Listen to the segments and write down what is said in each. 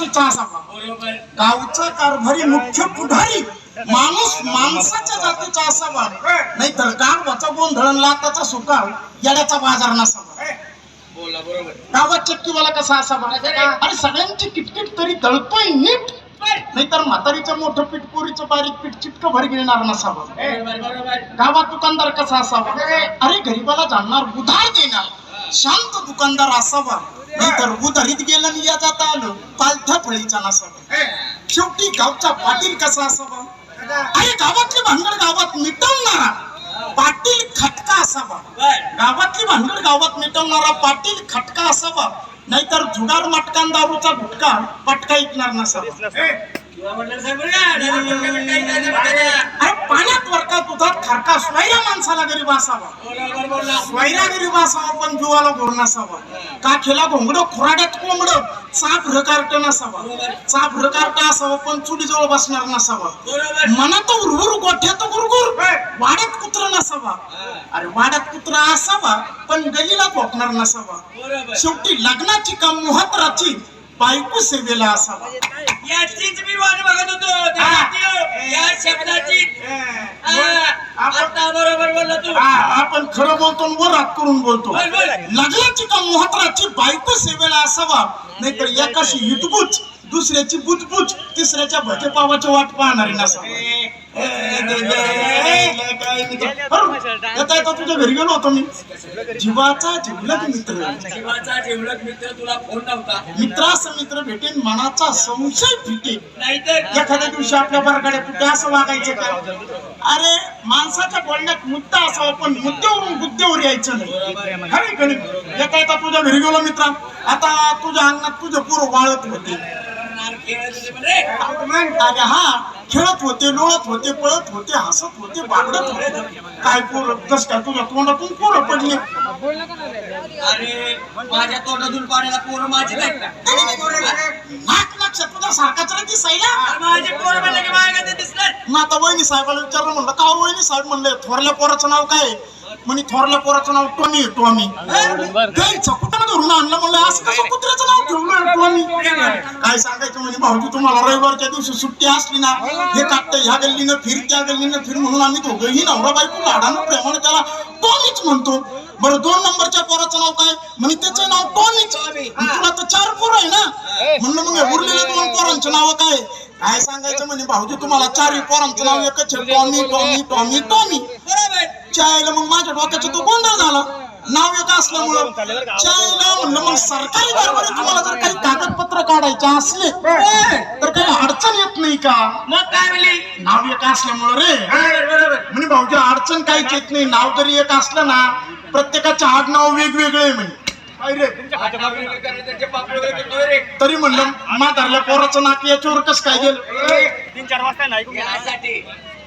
जातीचा असावा बरोबर. गावचा कारभारी मुख्य पुढारी माणूस माणसाच्या जातीचा असावा नाहीतर गावाचा गोंधळ लाताचा सुकाळ येड्याचा बाजार नसावा बोला बरोबर. गावात कसा असावा कसं रे? अरे सगळ्यांची किटकिट तरी दळतोय नीट. बर. नाहीतर म्हातारीचं मोठं पीठ पोरीचं बारीक पीठ चिटकं भर घेणार नसावं गावात दुकानदार कसा असावा अरे गरीबाला जाणणार उधार देणार. शांत दुकानदार असावा नाहीतर उधारीत गेलं आणि या जाता आलं पालथ्या फळीचा नसावा शेवटी गावचा पाटील कसा असावा अरे गावातली भानगड गावात मिटवणारा पाटील खटका असावा गावातली भानगड गावात मिटवणारा पाटील खटका असावा नाहीतर जुगार मटकान दारूचा गुटका पटका ऐकणार नसावा वरका खरका खारका स्वैरा माणसाला गरीब असावा. स्वैरा गरीब असावा पण जीवाला गोड नसावा. का खेला घोंगड खुराड्यात कोंबड चाप रकारट नसावा. चाप रकारट असावा पण चुडीजवळ बसणार नसावा. मनात उरगुर गोठ्यात गुरगुर वाड्यात कुत्र नसावा. अरे वाड्यात कुत्रा असावा पण गलीला कोपणार नसावा. शेवटी लग्नाची का मुहत्तराची बायको सेवेला असावा. याचीच मी वाट बघत होतो या शब्दाची हा, आता बरोबर बोलला तू हा, आपण खरं बोलतो वर हात करून बोलतो बोल, बोल. लग्नाची का मोहत्राची बायको सेवेला असावा नाहीतर एकाशी युद्धबुच दुसऱ्याची बुजबुज तिसऱ्याच्या भजे पावाची वाट पाहणारी येता तुझ्या घरी गेलो होतो मी जीवाचा जिवलग मित्र. जीवाचा जेवढक मित्र तुला फोन नव्हता. मित्रास मित्र भेटेन मनाचा संशय फिटे नाहीतर एखाद्या दिवशी आपल्या बरगाडे कुठे असं वागायचं का? अरे माणसाच्या बोलण्यात मुद्दा असावा पण मुद्द्यावरून बुद्धीवर यायचं नाही. खरे खरे येता येता तुझ्या घरी गेलो मित्रा. आता तुझ्या अंगणात तुझे पोरं वाळत होते नार खेळत होते म्हणे. अरे हा खेळत होते लोळत होते पळत होते हसत होते बागडत होते. काय पोरं कस काय तुझ्या तोंडातून पोरं पडली? अरे माझ्या तोंडातून पाण्याला पोरं माझी नाक तुझा सारखाच रे दिसायला अरे माझे पोरं म्हणलं की माझ्या दिसलं. मग आता वहिनी साहेबाला विचारलं म्हणलं का हो वहिनी साहेब? म्हणले थोरल्या पोराचं नाव काय? आहे?" म्हणे थोरल्या पोराचं नाव टॉमी टॉमी. धरून आणलं म्हणलं असं कसं कुत्र्याचं नाव ठेवलं टॉमी काय सांगायचं म्हणजे भाऊजी तुम्हाला रविवारच्या दिवशी सुट्टी असली ना हे. काटतं ह्या गल्लीनं फिर त्या गल्लीनं फिर म्हणून आम्ही दोघंही नवरा बायको लाडानं प्रेमानं त्याला टॉमीच म्हणतो. बरं दोन नंबरच्या पोराचं नाव काय? म्हणे त्याचं नाव टॉमीच तुला तर चार पोरं आहे ना? म्हणलं मग हे उरलेले दोन पोरांचे नाव काय? काय सांगायचं म्हणे भाऊजी तुम्हाला चारही पोरांचं नाव एकच आहे. Tommy Tommy Tommy Tommy. बरोबर. चायला मग माझ्या डोक्याचा तो गोंधळ झाला. नाव एक असल्यामुळं म्हणलं मग सरकारी दरबारी तुम्हाला जर काही कागदपत्र काढायचे असले तर काही अडचण येत नाही का? मग काय म्हणली? नाव एक असल्यामुळं रे. म्हणे भाऊजी अडचण काहीच येत नाही. नाव जरी एक असलं ना प्रत्येकाचे आडनाव वेगवेगळे म्हणे. तरी म्हणलं म्हातारल्या पोराचं नाक याच्यावर कसं काय गेलं? चार वाजता नाही ऐकून घ्या. यासाठी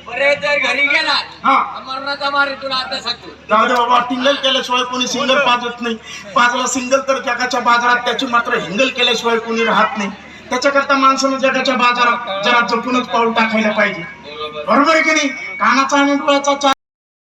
बरे जर घरी गेला हा. मरणाचा मारे तुला आता सांगतो. जाऊ दे बाबा टिंगल केल्याशिवाय कोणी सिंगल पाजत नाही. पाजला सिंगल तर जगाच्या बाजारात त्याची मात्र हिंगल केल्याशिवाय कोणी राहत नाही. त्याच्याकरता माणसानं जगाच्या बाजारात जरा जपूनच पाऊल टाकायला पाहिजे. बरोबर आहे की नाही? कानाचा आणि डोळ्याचा चार